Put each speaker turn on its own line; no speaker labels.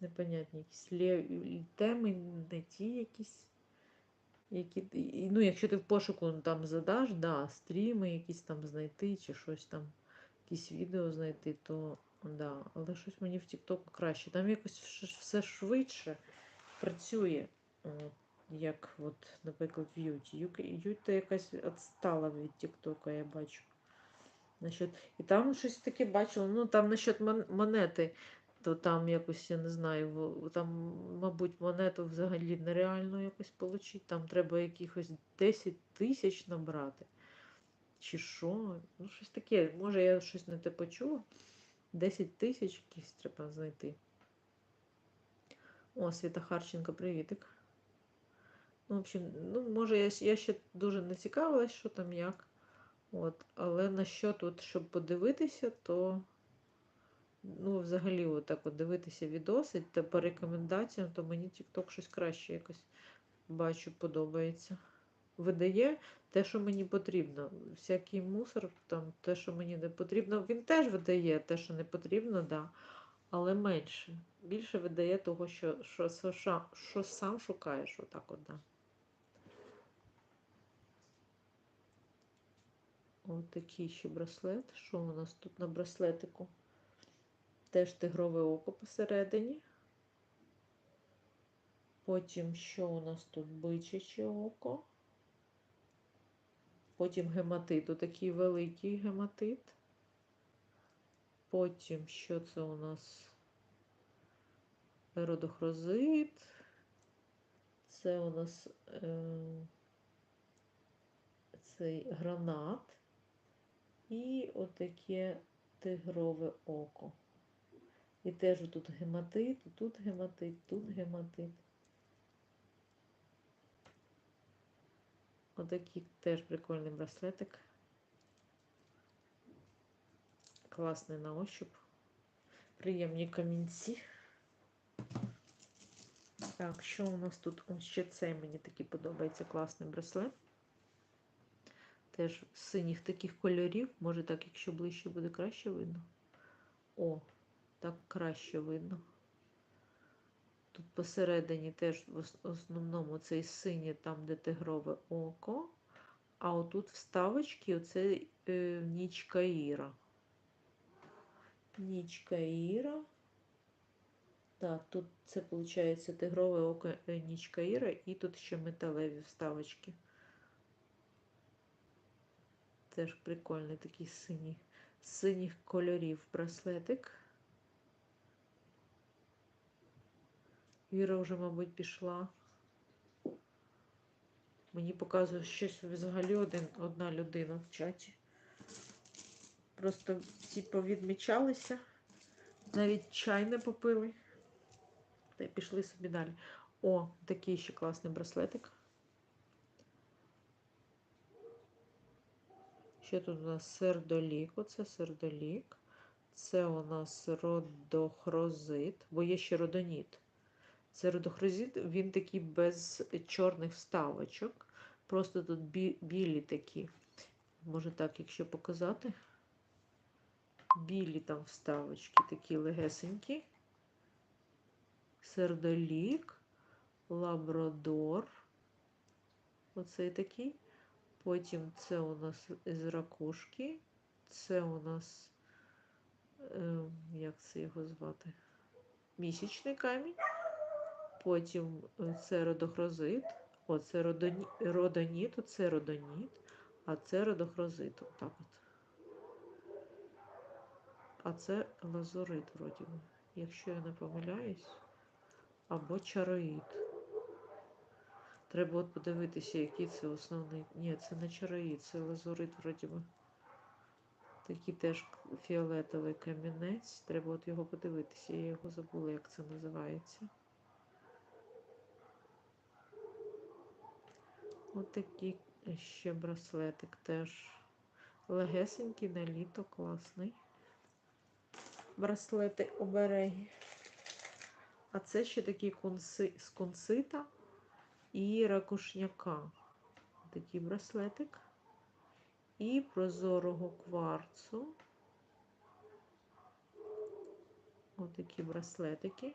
непонятні якісь лє- теми, не ті якісь. Які, ну, якщо ти в пошуку ну, там задаш, да, стріми якісь там знайти, чи щось там, якісь відео знайти, то да. Але щось мені в Тіктоку краще. Там якось все швидше працює, як, от, наприклад, в Юті. Юта якась відстала від Тіктока, я бачу. Насчет... І там щось таке бачила, ну там насчет мон- монети, то там якось, я не знаю, там, мабуть, монету взагалі нереально якось отримати. Там треба якихось 10 тисяч набрати. Чи що? Ну, щось таке. Може, я щось не те почула. 10 тисяч якісь треба знайти. О, Світа Харченко, привітик. Ну, в общем, ну, може, я, я ще дуже не цікавилась, що там як. От, але насчет, от, щоб подивитися, то ну, взагалі, от так от дивитися відоси та по рекомендаціям, то мені TikTok щось краще якось бачу, подобається. Видає те, що мені потрібно. Всякий мусор, там, те, що мені не потрібно, він теж видає те, що не потрібно, да, але менше. Більше видає того, що, що, що, що сам шукаєш, отак от, да. Ось такий ще браслет. Що у нас тут на браслетику? Теж тигрове око посередині. Потім що у нас тут бичаче око. Потім гематит, такий великий гематит. Потім що це у нас? Еродохрозит. Це у нас е, цей гранат. І отаке тигрове око. І теж тут гематит, тут гематит, тут гематит. Отакий теж прикольний браслетик. Класний на ощуп. Приємні камінці. Так, що у нас тут? Ось ще цей мені такий подобається класний браслет. Теж синіх таких кольорів. Може так, якщо ближче буде краще видно. О, так краще видно. Тут посередині теж в основному цей синє, там, де тигрове око. А отут вставочки оце е, нічка Іра. Нічка Іра. Так, тут це виходить тигрове око е, нічка Іра, і тут ще металеві вставочки. Теж прикольний такий синій, синіх кольорів браслетик. Віра вже, мабуть, пішла. Мені показує щось взагалі один, одна людина в чаті. Просто всі повідмічалися, навіть чай не попили. Та й пішли собі далі. О, такий ще класний браслетик. Ще тут у нас сердолік. Оце сердолік. Це у нас родохрозит, бо є ще родоніт. Це родохрозит, він такий без чорних вставочок. Просто тут бі- білі такі. Може так, якщо показати. Білі там вставочки, такі легесенькі. Сердолік, лабрадор. Оцей такий. Потім це у нас з ракушки. Це у нас, е, як це його звати? Місячний камінь. Потім е, це родохрозит. О, це родоні... родоніт, це родоніт, а це родохрозит. Отак от. А це лазурит, вроді якщо я не помиляюсь. Або чароїд. Треба от подивитися, який це основний. Ні, це не чароїд, це лазурит, вроді. Такий теж фіолетовий камінець. Треба от його подивитися. Я його забула, як це називається. От такий ще браслетик теж легесенький на літо, класний. Браслети обереги. А це ще такий кунси, з кунсита і ракушняка. Такий браслетик. І прозорого кварцу. Отакі браслетики.